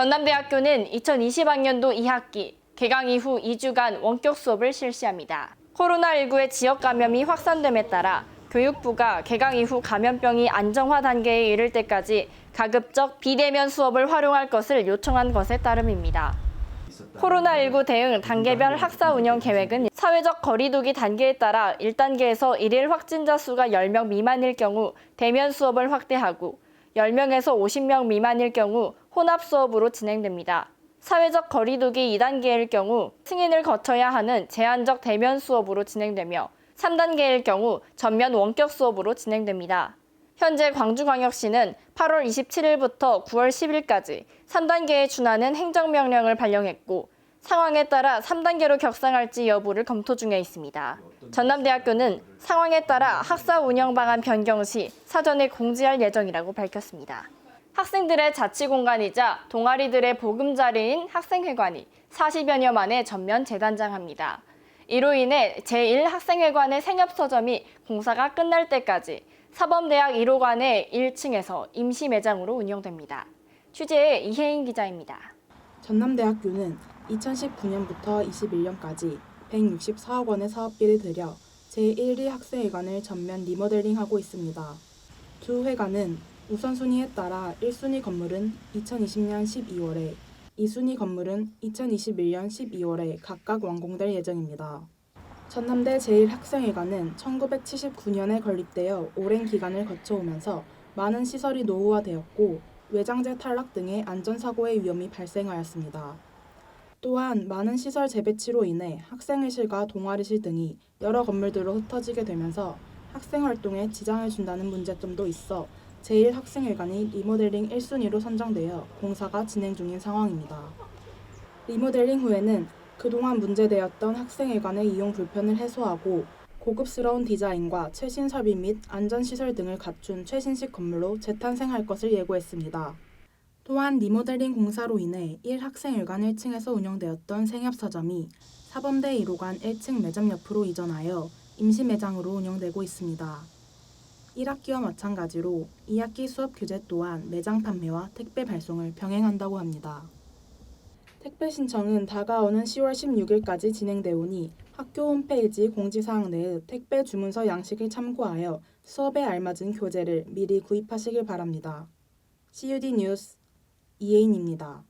전남대학교는 2020학년도 2학기 개강 이후 2주간 원격 수업을 실시합니다. 코로나19의 지역 감염이 확산됨에 따라 교육부가 개강 이후 감염병이 안정화 단계에 이를 때까지 가급적 비대면 수업을 활용할 것을 요청한 것에 따름입니다. 코로나19 대응 단계별 학사 운영 계획은 사회적 거리두기 단계에 따라 1단계에서 일일 확진자 수가 10명 미만일 경우 대면 수업을 확대하고 10명에서 50명 미만일 경우 혼합 수업으로 진행됩니다. 사회적 거리두기 2단계일 경우 승인을 거쳐야 하는 제한적 대면 수업으로 진행되며 3단계일 경우 전면 원격 수업으로 진행됩니다. 현재 광주광역시는 8월 27일부터 9월 10일까지 3단계에 준하는 행정명령을 발령했고 상황에 따라 3단계로 격상할지 여부를 검토 중에 있습니다. 전남대학교는 상황에 따라 학사 운영 방안 변경 시 사전에 공지할 예정이라고 밝혔습니다. 학생들의 자치 공간이자 동아리들의 보금자리인 학생회관이 40여년 만에 전면 재단장합니다. 이로 인해 제1학생회관의 생협서점이 공사가 끝날 때까지 사범대학 1호관의 1층에서 임시 매장으로 운영됩니다. 취재의 이혜인 기자입니다. 전남대학교는 2019년부터 21년까지 164억 원의 사업비를 들여 제1위 학생회관을 전면 리모델링하고 있습니다. 두 회관은 우선순위에 따라 1순위 건물은 2020년 12월에, 2순위 건물은 2021년 12월에 각각 완공될 예정입니다. 전남대 제1학생회관은 1979년에 건립되어 오랜 기간을 거쳐오면서 많은 시설이 노후화되었고 외장재 탈락 등의 안전사고의 위험이 발생하였습니다. 또한 많은 시설 재배치로 인해 학생회실과 동아리실 등이 여러 건물들로 흩어지게 되면서 학생 활동에 지장을 준다는 문제점도 있어 제1학생회관이 리모델링 1순위로 선정되어 공사가 진행 중인 상황입니다. 리모델링 후에는 그동안 문제되었던 학생회관의 이용 불편을 해소하고 고급스러운 디자인과 최신 설비 및 안전시설 등을 갖춘 최신식 건물로 재탄생할 것을 예고했습니다. 또한 리모델링 공사로 인해 1학생회관 1층에서 운영되었던 생협서점이 사범대 1호관 1층 매점 옆으로 이전하여 임시 매장으로 운영되고 있습니다. 1학기와 마찬가지로 2학기 수업 규제 또한 매장 판매와 택배 발송을 병행한다고 합니다. 택배 신청은 다가오는 10월 16일까지 진행되오니 학교 홈페이지 공지사항 내의 택배 주문서 양식을 참고하여 수업에 알맞은 교재를 미리 구입하시길 바랍니다. CUD 뉴스 이혜인입니다.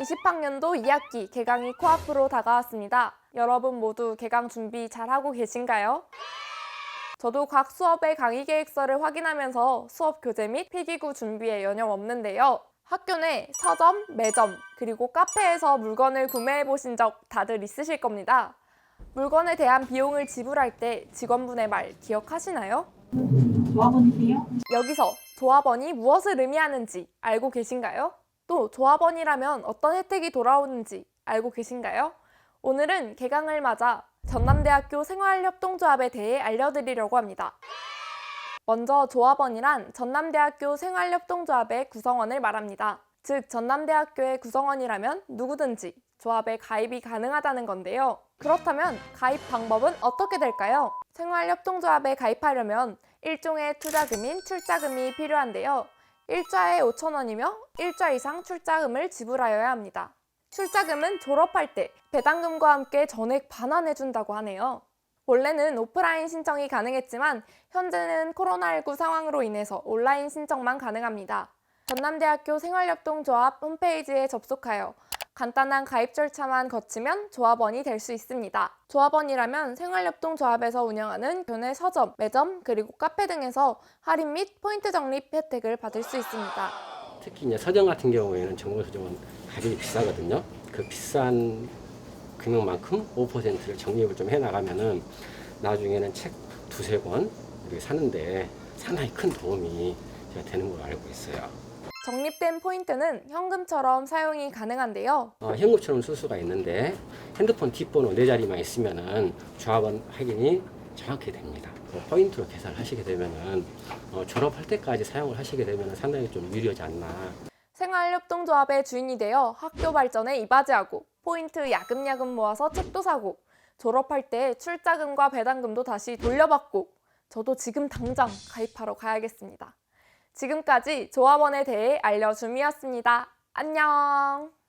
이십 학년도 2학기 개강이 코앞으로 다가왔습니다. 여러분 모두 개강 준비 잘하고 계신가요? 저도 각 수업의 강의 계획서를 확인하면서 수업 교재 및 필기구 준비에 여념 없는데요. 학교 내 서점, 매점, 그리고 카페에서 물건을 구매해 보신 적 다들 있으실 겁니다. 물건에 대한 비용을 지불할 때 직원분의 말 기억하시나요? 조합원이세요? 여기서 조합원이 무엇을 의미하는지 알고 계신가요? 또 조합원이라면 어떤 혜택이 돌아오는지 알고 계신가요? 오늘은 개강을 맞아 전남대학교 생활협동조합에 대해 알려드리려고 합니다. 먼저 조합원이란 전남대학교 생활협동조합의 구성원을 말합니다. 즉, 전남대학교의 구성원이라면 누구든지 조합에 가입이 가능하다는 건데요. 그렇다면 가입 방법은 어떻게 될까요? 생활협동조합에 가입하려면 일종의 투자금인 출자금이 필요한데요. 일자에 5천원이며 일자 이상 출자금을 지불하여야 합니다. 출자금은 졸업할 때 배당금과 함께 전액 반환해준다고 하네요. 원래는 오프라인 신청이 가능했지만 현재는 코로나19 상황으로 인해서 온라인 신청만 가능합니다. 전남대학교 생활협동조합 홈페이지에 접속하여 간단한 가입 절차만 거치면 조합원이 될 수 있습니다. 조합원이라면 생활협동조합에서 운영하는 교내 서점, 매점, 그리고 카페 등에서 할인 및 포인트 적립 혜택을 받을 수 있습니다. 특히 이제 서점 같은 경우에는 정보 서점은 가격이 비싸거든요. 그 비싼 금액만큼 5%를 적립을 좀 해나가면은 나중에는 책 두세 권 사는데 상당히 큰 도움이 제가 되는 걸로 알고 있어요. 적립된 포인트는 현금처럼 사용이 가능한데요. 어, 현금처럼 쓸 수가 있는데 핸드폰 뒷번호 네 자리만 있으면은 조합원 확인이 정확히 됩니다. 그 포인트로 계산을 하시게 되면은 어, 졸업할 때까지 사용을 하시게 되면은 상당히 좀 유리하지 않나 생활협동조합의 주인이 되어 학교 발전에 이바지하고 포인트 야금야금 모아서 책도 사고 졸업할 때 출자금과 배당금도 다시 돌려받고 저도 지금 당장 가입하러 가야겠습니다. 지금까지 조합원에 대해 알려줌이었습니다. 안녕!